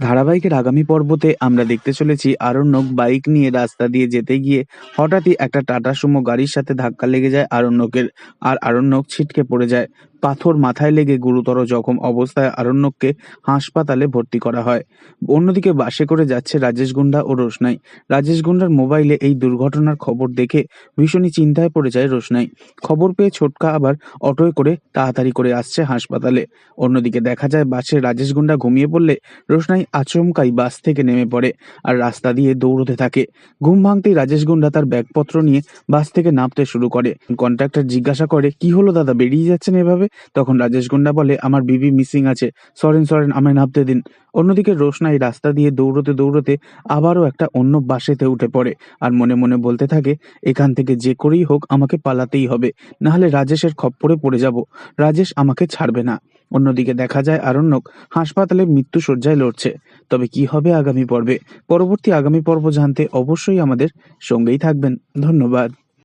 ধারাবাহিকের আগামী পর্বতে আমরা দেখতে চলেছি আরণ্যক বাইক নিয়ে রাস্তা দিয়ে যেতে গিয়ে হঠাৎই একটা টাটা সুমো গাড়ির সাথে ধাক্কা লেগে যায় আরণ্যকের, আর আরণ্যক ছিটকে পড়ে যায়। পাথর মাথায় লেগে গুরুতর জখম অবস্থায় আরণ্যককে হাসপাতালে ভর্তি করা হয়। অন্যদিকে বাসে করে যাচ্ছে রাজেশ গুন্ডা ও রোশনাই। রাজেশ গুন্ডার মোবাইলে এই দুর্ঘটনার খবর দেখে ভীষণই চিন্তায় পড়ে যায় রোশনাই। খবর পেয়ে ছোটকা আবার অটোয় করে তাড়াতাড়ি করে আসছে হাসপাতালে। অন্যদিকে দেখা যায় বাসে রাজেশ গুন্ডা ঘুমিয়ে পড়লে রোশনাই আচমকাই বাস থেকে নেমে পড়ে আর রাস্তা দিয়ে দৌড়তে থাকে। ঘুম ভাঙতেই রাজেশ গুন্ডা তার ব্যাগপত্র নিয়ে বাস থেকে নামতে শুরু করে। কন্ট্রাক্টর জিজ্ঞাসা করে, কি হলো দাদা, বেরিয়ে যাচ্ছেন এভাবে? তখন রাজেশ গুন্ডা বলে, আমার বিবি মিসিং আছে। সরেন সরেন, আমায় নামতে দিন। অন্যদিকে রোশনাই রাস্তা দিয়ে দৌড়তে দৌড়তে আবারও একটা অন্য বাসেতে উঠে পড়ে আর মনে মনে বলতে থাকে, এখান থেকে যে করেই হোক, আমাকে পালাতেই হবে। নাহলে রাজেশের খপ্পরে পড়ে যাব। রাজেশ আমাকে ছাড়বে না। অন্যদিকে দেখা যায়, আরণ্যক হাসপাতালে মৃত্যু শয্যায় লড়ছে। তবে কি হবে আগামী পর্বে? পরবর্তী আগামী পর্ব জানতে অবশ্যই আমাদের সঙ্গেই থাকবেন। ধন্যবাদ।